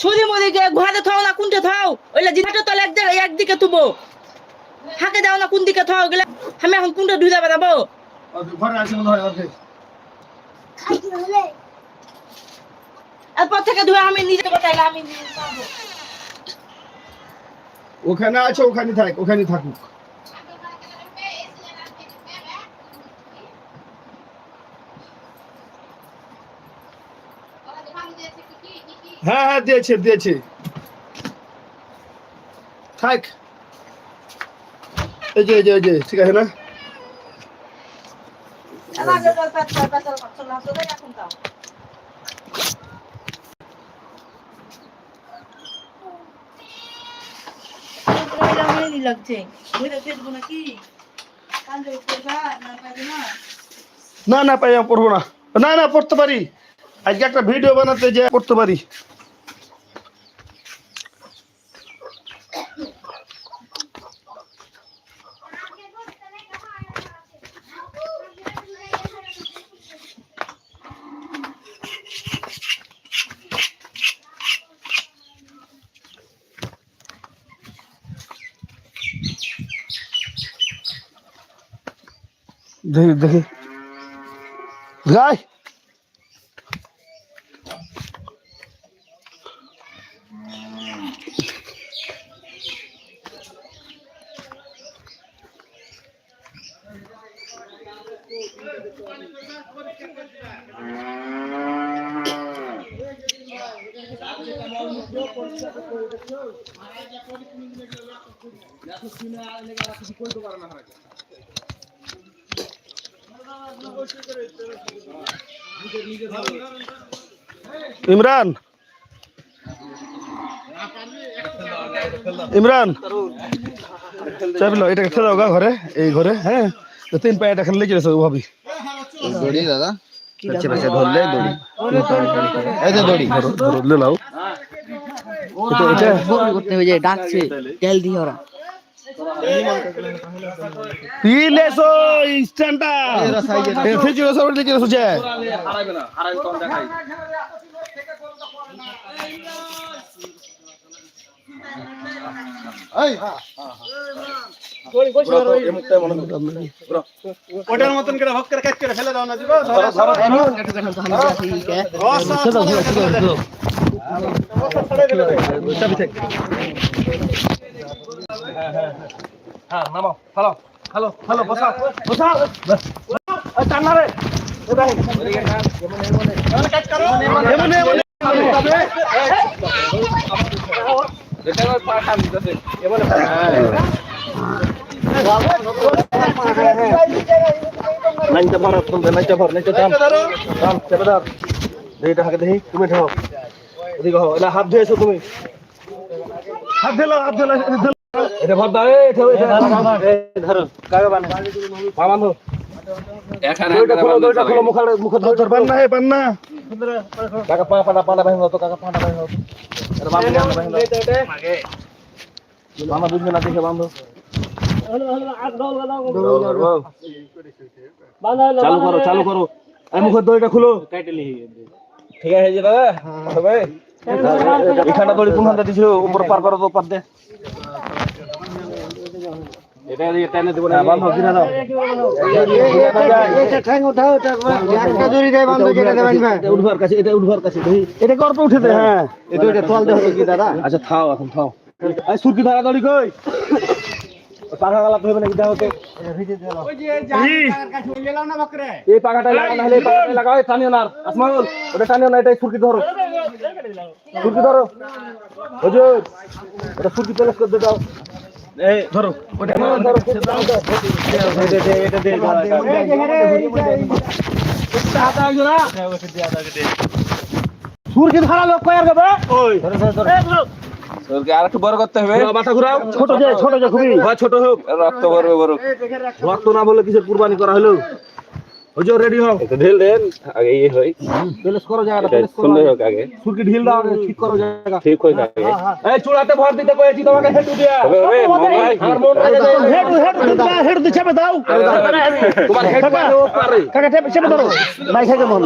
ছুরি মুড়ি গিয়ে ঘরে থাও না কোনটা থাও। ওইলে জিনাটা তলে এক জায়গায় একদিকে তুবো হাকে দাও না কোন দিকে থাও গেলে আমি এখন কোনটা ঢুকে বেড়াবো ঘরে আছে মনে হয় অর্ধেক এরপর থেকে ধুয়ে আমি নিজে বাতাইলে আমি। ওখানে আছে ওখানে থাক ওখানে থাকুক। হ্যাঁ হ্যাঁ দিয়েছে দিয়েছে। থাক এই যে এই যে এই যে ঠিক আছে না? না, না পাই পড়ব না। না না পড়তে পারি। আজকে একটা ভিডিও বানাতে যে পড়তে পারি। দেখি দেখি। গাই ইমরান ইমরান চাপিল এটাকে খেলে গা ঘরে এই ঘরে হ্যাঁ তো তিন পায়ে এটা খেলে লেগে গেছে ভাবি দড়ি দাদা পেছে পেছে ধরলে দড়ি এই যে দড়ি ধরলে লাও এটা এটা করতে হবে যে ডাকছে তেল দিয়ে ওরা। পিলেছো ইনস্ট্যান্টটা ফিজি সব লেগে গেছে যে ওটার মতন করে হক করে কাজ করে ফেলে দাও না দিব হ্যাঁ নামো হ্যালো হ্যালো হ্যালো বসাও বসাও টান্না রে নাইনটা ভর তুমি নাইনটা ভর নাইনটা দাম। দাম চেপে দাও এইটা হাতে দেখি তুমি ঠাও এদিকে হও এটা হাত ধুয়েছো তুমি। হাত ধেলো হাত ধেলো এটা ভর দাও এটা ধরো কাগজ বানে পা বাঁধো। দুইটা খোলো দুইটা খোলো মুখ মুখ ধর বান না হে বান না কাকা পা পাটা পাটা ভাঙো তো কাকা পাটা ভাঙো এটা বাঁধো বাঁধো ভাঙো মামা বুঝবে না দেখে বাঁধো। চালু করো চালু করো। এই মুখের দড়িটা খুলো। ঠিক আছে যে দাদা। হবে এখানে দড়ি কোন হাতে দিছো উপর পার করো তো পার দে এটা দিয়ে। টেনে দেবো না বাঁধো কিনা দাও। উঠবার কাছে এটা উঠবার কাছে এটাকে অল্প উঠে দে হ্যাঁ। এটা এটা তোল দে হবে কি দাদা? আচ্ছা থাও এখন থাও। এই সুরকি ধরা দড়ি কই? পাখা গালাতে হবে নাকি দাও ওকে এই পাখাটা লাগা না হলে পাখাটা লাগাও এই টানিও না। আসমাউল ওটা টানিও না এটা সুরকি ধরো। সুরকি ধরো হুজুর সুরকি দে দাও এই ধরো ওটা ধরো এটা দে সুরকি ধরা লোক কয়ার গবে ওই ধরো ধরো তোরকে আর একটু বড় করতে হবে মাথা ঘুরাও ছোট যে ছোট যে খুবই হয় ছোট হোক রক্ত ভরবে বড় রক্ত না বলে কিসের কুরবানি করা হলো হুজুর রেডি হও। ঢিল দেন আগে ইয়ে হই। প্লেস করো জায়গাটা প্লেস করো সুন্দর হোক আগে। সুরকি ঢিল দাও আগে, ঠিক করো জায়গা। ঠিক হই না আগে এই চুড়াতে ভর দিতে কইছি তোমাকে হেঁটু দিয়া। হবে মামাই মন দাও হেঁটু হেঁটু দিবা হেঁটু দিয়ে চেপে দাও। তোমার হেঁটু পারে। ও পারে। কাকা চেপে ধরো। মাইকে মন।